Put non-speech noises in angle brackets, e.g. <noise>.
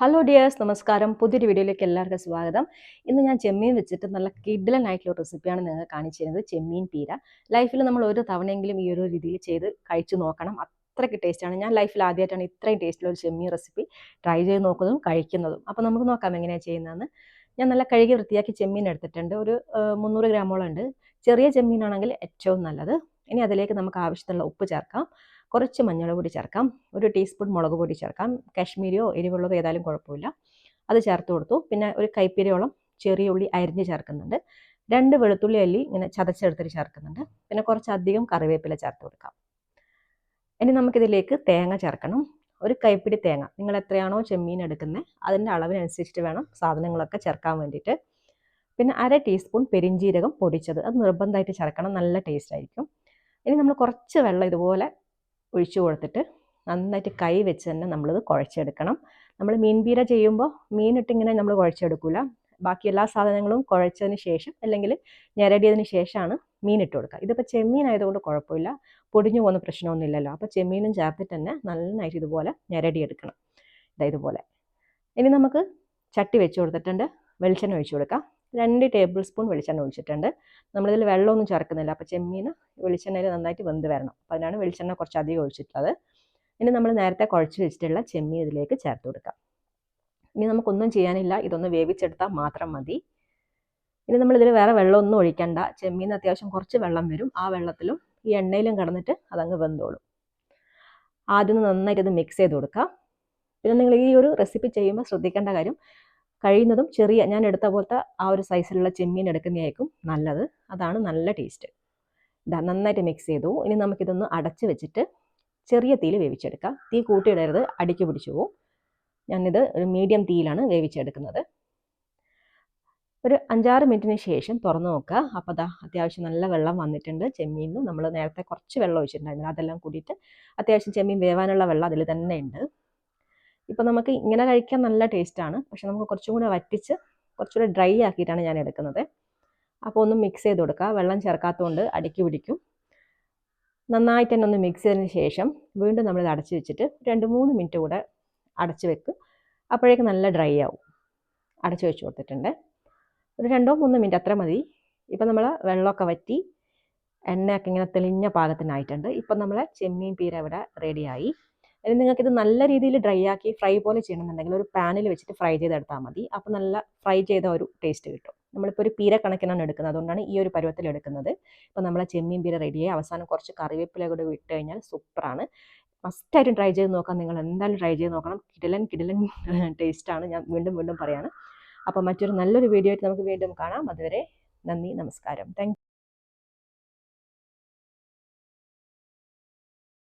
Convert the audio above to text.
Hello dears നമസ്കാരം. പുതിയൊരു വീഡിയോയിലേക്ക് എല്ലാവർക്കും സ്വാഗതം. ഇന്ന് ഞാൻ ചെമ്മീൻ വെച്ചിട്ട് നല്ല കിഡിലനായിട്ടുള്ള റെസിപ്പിയാണ് നിങ്ങൾക്ക് കാണിച്ചു തരുന്നത് ചെമ്മീൻ പീര. ലൈഫിൽ നമ്മൾ ഒരു തവണയെങ്കിലും ഈ ഒരു രീതിയിൽ ചെയ്ത് കഴിച്ചു നോക്കണം. അത്രയ്ക്ക് ടേസ്റ്റാണ് ഞാൻ ലൈഫിൽ ആദ്യമായിട്ടാണ് ഇത്രയും ടേസ്റ്റുള്ള ഒരു ചെമ്മീൻ റെസിപ്പി ട്രൈ ചെയ്ത് നോക്കുന്നതും കഴിക്കുന്നതും. അപ്പോൾ നമുക്ക് നോക്കാം എങ്ങനെയാണ് ചെയ്യുന്നതെന്ന്. ഞാൻ നല്ല കഴുകി വൃത്തിയാക്കി ചെമ്മീൻ എടുത്തിട്ടുണ്ട്. ഒരു മുന്നൂറ് ഗ്രാമോളം ഉണ്ട്. ചെറിയ ചെമ്മീനാണെങ്കിൽ ഏറ്റവും നല്ലത്. ഇനി അതിലേക്ക് നമുക്ക് ആവശ്യത്തിനുള്ള ഉപ്പ് ചേർക്കാം. കുറച്ച് മഞ്ഞൾ ചേർക്കാം. ഒരു ടീസ്പൂൺ മുളക് പൊടി ചേർക്കാം. കാശ്മീരിയോ എരിവുള്ളതോ ഏതായാലും കുഴപ്പമില്ല. അത് ചേർത്ത് കൊടുത്തു. പിന്നെ ഒരു കൈപ്പിരിയോളം ചെറിയ ഉള്ളി അരിഞ്ഞ് ചേർക്കുന്നുണ്ട്. രണ്ട് വെളുത്തുള്ളി അല്ലി ഇങ്ങനെ ചതച്ചെടുത്തിട്ട് ചേർക്കുന്നുണ്ട്. പിന്നെ കുറച്ചധികം കറിവേപ്പില ചേർത്ത് കൊടുക്കാം. ഇനി നമുക്കിതിലേക്ക് തേങ്ങ ചേർക്കണം. ഒരു കൈപ്പിടി തേങ്ങ. നിങ്ങൾ എത്രയാണോ ചെമ്മീൻ എടുക്കുന്നത് അതിന്റെ അളവിനനുസരിച്ചിട്ട് വേണം സാധനങ്ങളൊക്കെ ചേർക്കാൻ വേണ്ടിയിട്ട്. പിന്നെ അര ടീസ്പൂൺ പെരിഞ്ചീരകം പൊടിച്ചത്. അത് നിർബന്ധമായിട്ട് ചേർക്കണം. നല്ല ടേസ്റ്റ് ആയിരിക്കും. ഇനി നമ്മൾ കുറച്ച് വെള്ളം ഇതുപോലെ ഒഴിച്ചു കൊടുത്തിട്ട് നന്നായിട്ട് കൈ വെച്ച് തന്നെ നമ്മളിത് കുഴച്ചെടുക്കണം. നമ്മൾ മീൻ പീര ചെയ്യുമ്പോൾ മീനിട്ട് ഇങ്ങനെ നമ്മൾ കുഴച്ചെടുക്കില്ല ബാക്കി എല്ലാ സാധനങ്ങളും കുഴച്ചതിന് ശേഷം അല്ലെങ്കിൽ ഞെരടിയതിന് ശേഷമാണ് മീനിട്ട് കൊടുക്കുക. ഇതിപ്പോൾ ചെമ്മീൻ ആയതുകൊണ്ട് കുഴപ്പമില്ല. പൊടിഞ്ഞു പോകുന്ന പ്രശ്നമൊന്നുമില്ലല്ലോ. അപ്പോൾ ചെമ്മീനും ചേർത്തിട്ട് തന്നെ നന്നായിട്ട് ഇതുപോലെ ഞെരടിയെടുക്കണം. ഇതാ ഇതുപോലെ. ഇനി നമുക്ക് ചട്ടി വെച്ച് കൊടുത്തിട്ടുണ്ട്. വെളിച്ചെണ്ണ ഒഴിച്ചു കൊടുക്കാം. രണ്ട് ടേബിൾ സ്പൂൺ വെളിച്ചെണ്ണ ഒഴിച്ചിട്ടുണ്ട്. നമ്മളിതിൽ വെള്ളമൊന്നും ചേർക്കുന്നില്ല. അപ്പോൾ ചെമ്മീൻ വെളിച്ചെണ്ണയിൽ നന്നായിട്ട് വെന്ത് വരണം. അപ്പോൾ അതിനാണ് വെളിച്ചെണ്ണ കുറച്ച് അധികം ഒഴിച്ചിട്ടുള്ളത്. ഇനി നമ്മൾ നേരത്തെ കുഴച്ച് വെച്ചിട്ടുള്ള ചെമ്മീൻ ഇതിലേക്ക് ചേർത്ത് കൊടുക്കാം. ഇനി നമുക്കൊന്നും ചെയ്യാനില്ല. ഇതൊന്ന് വേവിച്ചെടുത്താൽ മാത്രം മതി. ഇനി നമ്മളിതിൽ വേറെ വെള്ളമൊന്നും ഒഴിക്കണ്ട. ചെമ്മീൻ അത്യാവശ്യം കുറച്ച് വെള്ളം വരും. ആ വെള്ളത്തിലും ഈ എണ്ണയിലും കിടന്നിട്ട് അതങ്ങ് വെന്തോളും. ആദ്യം നന്നായിട്ട് ഇത് മിക്സ് ചെയ്ത് കൊടുക്കാം. പിന്നെ നിങ്ങൾ ഈ ഒരു റെസിപ്പി ചെയ്യുമ്പോൾ ശ്രദ്ധിക്കേണ്ട കാര്യം കഴിയുന്നതും ചെറിയ ഞാൻ എടുത്ത പോലത്തെ ആ ഒരു സൈസിലുള്ള ചെമ്മീൻ എടുക്കുന്നതായിരിക്കും നല്ലത്. അതാണ് നല്ല ടേസ്റ്റ് ഇതാ നന്നായിട്ട് മിക്സ് ചെയ്തു. ഇനി നമുക്കിതൊന്ന് അടച്ച് വെച്ചിട്ട് ചെറിയ തീയിൽ വേവിച്ചെടുക്കാം. തീ കൂട്ടിയിടരുത് അടിക്ക് പിടിച്ചു പോവും. ഞാനിത് ഒരു മീഡിയം തീയിലാണ് വേവിച്ചെടുക്കുന്നത്. ഒരു അഞ്ചാറ് മിനിറ്റിന് ശേഷം തുറന്നു നോക്കുക. അപ്പോൾ അതാ അത്യാവശ്യം നല്ല വെള്ളം വന്നിട്ടുണ്ട് ചെമ്മീനും നമ്മൾ നേരത്തെ കുറച്ച് വെള്ളം ഒഴിച്ചിട്ടുണ്ടായിരുന്നു അതെല്ലാം കൂടിയിട്ട് അത്യാവശ്യം ചെമ്മീൻ വേവാനുള്ള വെള്ളം അതിൽ തന്നെ ഉണ്ട്. ഇപ്പം നമുക്ക് ഇങ്ങനെ കഴിക്കാൻ നല്ല ടേസ്റ്റാണ് പക്ഷെ നമുക്ക് കുറച്ചും കൂടെ വറ്റിച്ച് കുറച്ചുകൂടെ ഡ്രൈ ആക്കിയിട്ടാണ് ഞാൻ എടുക്കുന്നത്. അപ്പോൾ ഒന്ന് മിക്സ് ചെയ്ത് കൊടുക്കുക. വെള്ളം ചേർക്കാത്തതുകൊണ്ട് അടുക്കി പിടിക്കും. നന്നായിട്ട് തന്നെ ഒന്ന് മിക്സ് ചെയ്തതിന് ശേഷം വീണ്ടും നമ്മളിത് അടച്ചു വെച്ചിട്ട് രണ്ട് മൂന്ന് മിനിറ്റ് കൂടെ അടച്ച് വെക്കും. അപ്പോഴേക്ക് നല്ല ഡ്രൈ ആവും. അടച്ച് വെച്ച് കൊടുത്തിട്ടുണ്ട്. ഒരു രണ്ടോ മൂന്നോ മിനിറ്റ് അത്ര മതി. ഇപ്പം നമ്മൾ വെള്ളമൊക്കെ വറ്റി എണ്ണയൊക്കെ ഇങ്ങനെ തെളിഞ്ഞ പാകത്തിനായിട്ടുണ്ട്. ഇപ്പം നമ്മൾ ചെമ്മീൻ പീര ഇവിടെ റെഡിയായി ഇനി നിങ്ങൾക്ക് ഇത് നല്ല രീതിയിൽ ഡ്രൈ ആക്കി ഫ്രൈ പോലെ ചെയ്യണമെന്നുണ്ടെങ്കിൽ ഒരു പാനിൽ വെച്ചിട്ട് ഫ്രൈ ചെയ്തെടുത്താൽ മതി. അപ്പോൾ നല്ല ഫ്രൈ ചെയ്ത ഒരു ടേസ്റ്റ് കിട്ടും. നമ്മളിപ്പോൾ ഒരു പീര കണക്കിനാണ് എടുക്കുന്നത്. അതുകൊണ്ടാണ് ഈ ഒരു പരുവത്തിൽ എടുക്കുന്നത്. ഇപ്പോൾ നമ്മളെ ചെമ്മീൻ പീര റെഡിയായി അവസാനം കുറച്ച് കറിവേപ്പില കൂടെ വിട്ട് കഴിഞ്ഞാൽ സൂപ്പറാണ് മസ്റ്റായിട്ടും ട്രൈ ചെയ്ത് നോക്കാം. നിങ്ങൾ എന്തായാലും ട്രൈ ചെയ്ത് നോക്കണം. കിടലൻ കിടലൻ ടേസ്റ്റാണ് <laughs> ഞാൻ വീണ്ടും വീണ്ടും പറയാണ്. അപ്പോൾ മറ്റൊരു നല്ലൊരു വീഡിയോ ആയിട്ട് നമുക്ക് വീണ്ടും കാണാം. അതുവരെ നന്ദി നമസ്കാരം. താങ്ക്